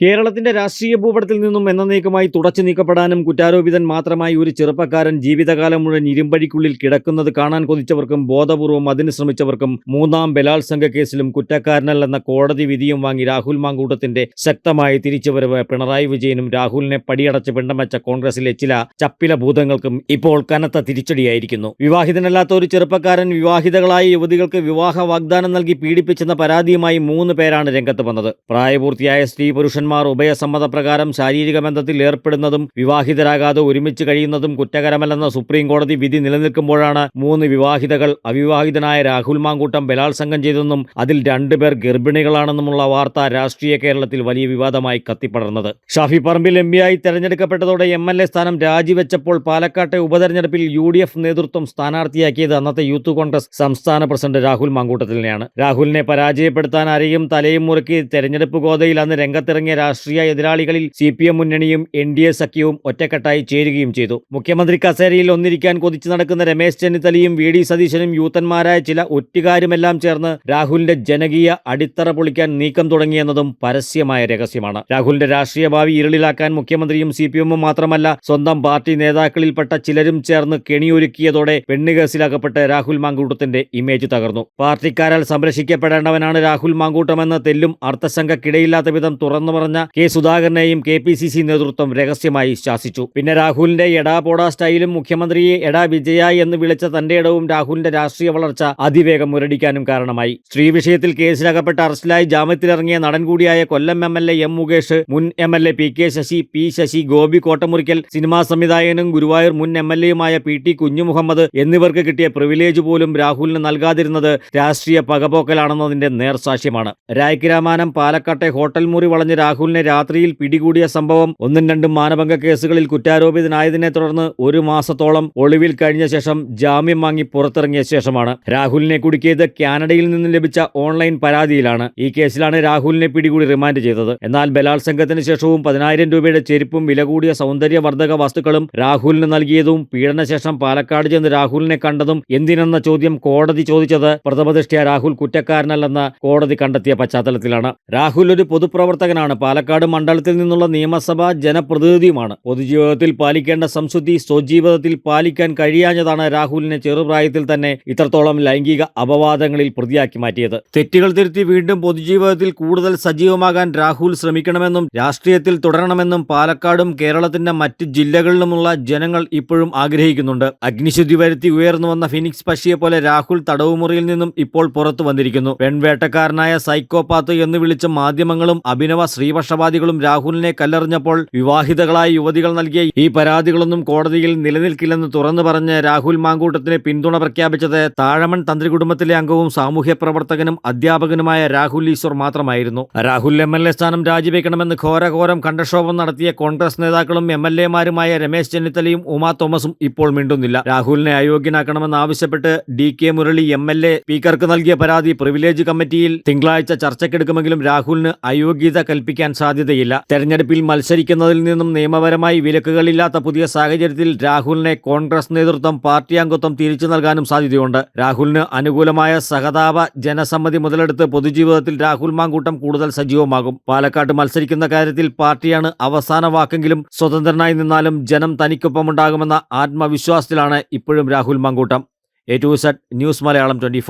കേരളത്തിന്റെ രാഷ്ട്രീയ ഭൂപടത്തിൽ നിന്നും എന്നേക്കുമായി തുടച്ചു നീക്കപ്പെടാനും കുറ്റാരോപിതൻ മാത്രമായി ഒരു ചെറുപ്പക്കാരൻ ജീവിതകാലം മുഴുവൻ ഇരുമ്പഴിക്കുള്ളിൽ കിടക്കുന്നത് കാണാൻ കൊതിച്ചവർക്കും ബോധപൂർവം അതിന് ശ്രമിച്ചവർക്കും മൂന്നാം ബലാത്സംഗ കേസിലും കുറ്റക്കാരനല്ലെന്ന കോടതി വിധിയും വാങ്ങി രാഹുൽ മാങ്കൂട്ടത്തിന്റെ ശക്തമായ തിരിച്ചുവരവ് പിണറായി വിജയനും രാഹുലിനെ പടിയടച്ച് പിണ്ടമച്ച കോൺഗ്രസിലെ ചില ചപ്പില ഭൂതങ്ങൾക്കും ഇപ്പോൾ കനത്ത തിരിച്ചടിയായിരിക്കുന്നു. വിവാഹിതനല്ലാത്ത ഒരു ചെറുപ്പക്കാരൻ വിവാഹിതകളായ യുവതികൾക്ക് വിവാഹ വാഗ്ദാനം നൽകി പീഡിപ്പിച്ചെന്ന പരാതിയുമായി മൂന്ന് പേരാണ് രംഗത്ത് വന്നത്. പ്രായപൂർത്തിയായ സ്ത്രീ പുരുഷന്മാർ ഉഭയസമ്മതപ്രകാരം ശാരീരിക ബന്ധത്തിൽ ഏർപ്പെടുന്നതും വിവാഹിതരാകാതെ ഒരുമിച്ച് കഴിയുന്നതും കുറ്റകരമല്ലെന്ന സുപ്രീം കോടതി വിധി നിലനിൽക്കുമ്പോഴാണ് മൂന്ന് വിവാഹിതകൾ അവിവാഹിതനായ രാഹുൽ മാങ്കൂട്ടം ബലാത്സംഗം ചെയ്തെന്നും അതിൽ രണ്ടുപേർ ഗർഭിണികളാണെന്നുമുള്ള വാർത്ത രാഷ്ട്രീയ കേരളത്തിൽ വലിയ വിവാദമായി കത്തിപ്പടർന്നത്. ഷാഫി പറമ്പിൽ എം പിയായി തെരഞ്ഞെടുക്കപ്പെട്ടതോടെ എം എൽ എ സ്ഥാനം രാജിവെച്ചപ്പോൾ പാലക്കാട്ടെ ഉപതെരഞ്ഞെടുപ്പിൽ യു ഡി എഫ് നേതൃത്വം സ്ഥാനാർത്ഥിയാക്കിയത് അന്നത്തെ യൂത്ത് കോൺഗ്രസ് സംസ്ഥാന പ്രസിഡന്റ് രാഹുൽ മാങ്കൂട്ടത്തിനെയാണ് രാഹുലിനെ പരാജയപ്പെടുത്താൻ ആരെയും തലയും മുറുക്കി തെരഞ്ഞെടുപ്പ് ഗോതയിൽ അന്ന് രംഗത്തിറങ്ങിയ രാഷ്ട്രീയ എതിരാളികളിൽ സി പി എം മുന്നണിയും എൻ ഡി എ സഖ്യവും ഒറ്റക്കെട്ടായി ചേരുകയും ചെയ്തു. മുഖ്യമന്ത്രി കസേരയിൽ ഒന്നിരിക്കാൻ കൊതിച്ചു നടക്കുന്ന രമേശ് ചെന്നിത്തലയും വി ഡി സതീശനും യൂത്തന്മാരായ ചില ഒറ്റുകാരുമെല്ലാം ചേർന്ന് രാഹുലിന്റെ ജനകീയ അടിത്തറ പൊളിക്കാൻ നീക്കം തുടങ്ങിയെന്നതും പരസ്യമായ രഹസ്യമാണ്. രാഹുലിന്റെ രാഷ്ട്രീയ ഭാവി ഇരുളിലാക്കാൻ മുഖ്യമന്ത്രിയും സി പി എമ്മും മാത്രമല്ല സ്വന്തം പാർട്ടി നേതാക്കളിൽപ്പെട്ട ചിലരും ചേർന്ന് കെണിയൊരുക്കിയതോടെ പെണ്ണുകേസിലകപ്പെട്ട് രാഹുൽ മാങ്കൂട്ടത്തിന്റെ ഇമേജ് തകർന്നു. പാർട്ടിക്കാരാൽ സംരക്ഷിക്കപ്പെടേണ്ടവനാണ് രാഹുൽ മാങ്കൂട്ടമെന്ന തെല്ലും അർത്ഥശങ്കക്കിടയില്ലാത്ത വിധം തുറന്നു പറഞ്ഞ കെ സുധാകരനെയും കെ പി സി സി നേതൃത്വം രഹസ്യമായി ശാസിച്ചു. പിന്നെ രാഹുലിന്റെ എടാ പോടാ സ്റ്റൈലും മുഖ്യമന്ത്രിയെ എടാ വിജയ എന്ന് വിളിച്ച തന്റെ ഇടവും രാഹുലിന്റെ രാഷ്ട്രീയ വളർച്ച അതിവേഗം മുരടിക്കാനും കാരണമായി. സ്ത്രീ വിഷയത്തിൽ കേസിലകപ്പെട്ട് അറസ്റ്റിലായി ജാമ്യത്തിലിറങ്ങിയ നടൻ കൂടിയായ Kollam M L A M Mukesh മുൻ M L A P K Sasi P Sasi Gopi Kottamurikkal cinema സംവിധായകനും ഗുരുവായൂർ മുൻ എം എൽ എയുമായ പി ടി കുഞ്ഞുമുഹമ്മദ് എന്നിവർക്ക് കിട്ടിയ പ്രിവിലേജ് പോലും രാഹുലിന് നൽകാതിരുന്നത് രാഷ്ട്രീയ പകപോക്കലാണെന്നതിന്റെ നേർസാക്ഷ്യമാണ്. രായ്ക്കിരാമാനം പാലക്കാട്ടെ ഹോട്ടൽ മുറി വളഞ്ഞ് രാഹുലിനെ രാത്രിയിൽ പിടികൂടിയ സംഭവം ഒന്നും രണ്ടും മാനഭംഗ കേസുകളിൽ കുറ്റാരോപിതനായതിനെ തുടർന്ന് ഒരു മാസത്തോളം ഒളിവിൽ കഴിഞ്ഞ ശേഷം ജാമ്യം വാങ്ങി പുറത്തിറങ്ങിയ ശേഷമാണ്. രാഹുലിനെ കുടുക്കിയത് കാനഡയിൽ നിന്ന് ലഭിച്ച ഓൺലൈൻ പരാതിയിലാണ്. ഈ കേസിലാണ് രാഹുലിനെ പിടികൂടി റിമാൻഡ് ചെയ്തത്. എന്നാൽ ബലാത്സംഗത്തിന് ശേഷവും പതിനായിരം രൂപയുടെ ചെരുപ്പും വില കൂടിയ സൗന്ദര്യവർദ്ധക വസ്തുക്കളും രാഹുലിന് നൽകിയതും പീഡനശേഷം പാലക്കാട് ചെന്ന് രാഹുലിനെ കണ്ടതും എന്തിനെന്ന ചോദ്യം കോടതി ചോദിച്ചത് പ്രഥമദൃഷ്ടിയ രാഹുൽ കുറ്റക്കാരനല്ലെന്ന് കോടതി കണ്ടെത്തിയ പശ്ചാത്തലത്തിലാണ്. രാഹുൽ ഒരു പൊതുപ്രവർത്തകനാണ്. പാലക്കാട് മണ്ഡലത്തിൽ നിന്നുള്ള നിയമസഭാ ജനപ്രതിനിധിയുമാണ് പൊതുജീവിതത്തിൽ പാലിക്കേണ്ട സംശുദ്ധി സ്വജീവിതത്തിൽ പാലിക്കാൻ കഴിയാഞ്ഞതാണ് രാഹുലിനെ ചെറുപ്രായത്തിൽ തന്നെ ഇത്രത്തോളം ലൈംഗിക അപവാദങ്ങളിൽ പ്രതിയാക്കി മാറ്റിയത്. തെറ്റുകൾ തിരുത്തി വീണ്ടും പൊതുജീവിതത്തിൽ കൂടുതൽ സജീവമാകാൻ രാഹുൽ ശ്രമിക്കണമെന്നും രാഷ്ട്രീയത്തിൽ തുടരണമെന്നും പാലക്കാടും കേരളത്തിന്റെ മറ്റ് ജില്ലകളിലുമുള്ള ജനങ്ങൾ ഇപ്പോഴും ആഗ്രഹിക്കുന്നുണ്ട്. അഗ്നിശുദ്ധി വരുത്തി ഉയർന്നു വന്ന ഫിനിക്സ് പക്ഷിയെ പോലെ രാഹുൽ തടവുമുറിയിൽ നിന്നും ഇപ്പോൾ പുറത്തു വന്നിരിക്കുന്നു. പെൺവേട്ടക്കാരനായ സൈക്കോപാത്ത് എന്ന് വിളിച്ച മാധ്യമങ്ങളും അഭിനവ സ്ത്രീപക്ഷപാതികളും രാഹുലിനെ കല്ലെറിഞ്ഞപ്പോൾ വിവാഹിതകളായ യുവതികൾ നൽകിയ ഈ പരാതികളൊന്നും കോടതിയിൽ നിലനിൽക്കില്ലെന്ന് തുറന്നു പറഞ്ഞ് രാഹുൽ മാങ്കൂട്ടത്തിന് പിന്തുണ പ്രഖ്യാപിച്ചത് താഴമൺ തന്ത്രി കുടുംബത്തിലെ അംഗവും സാമൂഹ്യ പ്രവർത്തകനും അധ്യാപകനുമായ രാഹുൽ ഈശ്വർ മാത്രമായിരുന്നു. രാഹുൽ എം എൽ എ സ്ഥാനം രാജിവെക്കണമെന്ന് ഘോരഘോരം കണ്ടക്ഷോഭം നടത്തിയ കോൺഗ്രസ് നേതാക്കളും എം എൽ എമാരുമായ രമേശ് ചെന്നിത്തലയും ഉമാ തോമസും ഇപ്പോൾ മിണ്ടുന്നില്ല. രാഹുലിനെ അയോഗ്യനാക്കണമെന്ന് ആവശ്യപ്പെട്ട് D K Murali M L A സ്പീക്കർക്ക് നൽകിയ പരാതി പ്രിവിലേജ് കമ്മിറ്റിയിൽ തിങ്കളാഴ്ച ചർച്ചയ്ക്കെടുക്കുമെങ്കിലും രാഹുലിന് അയോഗ്യത കൽപ്പിക്കാൻ സാധ്യതയില്ല. തെരഞ്ഞെടുപ്പിൽ മത്സരിക്കുന്നതിൽ നിന്നും നിയമപരമായി വിലക്കുകളില്ലാത്ത പുതിയ സാഹചര്യത്തിൽ രാഹുലിനെ കോൺഗ്രസ് നേതൃത്വം പാർട്ടി അംഗത്വം തിരിച്ചു നൽകാനും സാധ്യതയുണ്ട്. രാഹുലിന് അനുകൂലമായ സഹതാപ ജനസമ്മതി മുതലെടുത്ത് പൊതുജീവിതത്തിൽ രാഹുൽ മാങ്കൂട്ടം കൂടുതൽ സജീവമാകും. പാലക്കാട് മത്സരിക്കുന്ന കാര്യത്തിൽ പാർട്ടിയാണ് അവസാന വാക്കെങ്കിലും സ്വതന്ത്രനായി നിന്നാലും ജനം തനിക്കൊപ്പമുണ്ടാകുമെന്ന ആത്മവിശ്വാസത്തിലാണ് ഇപ്പോഴും Rahul Mankoottam. A to Z news Malayalam twenty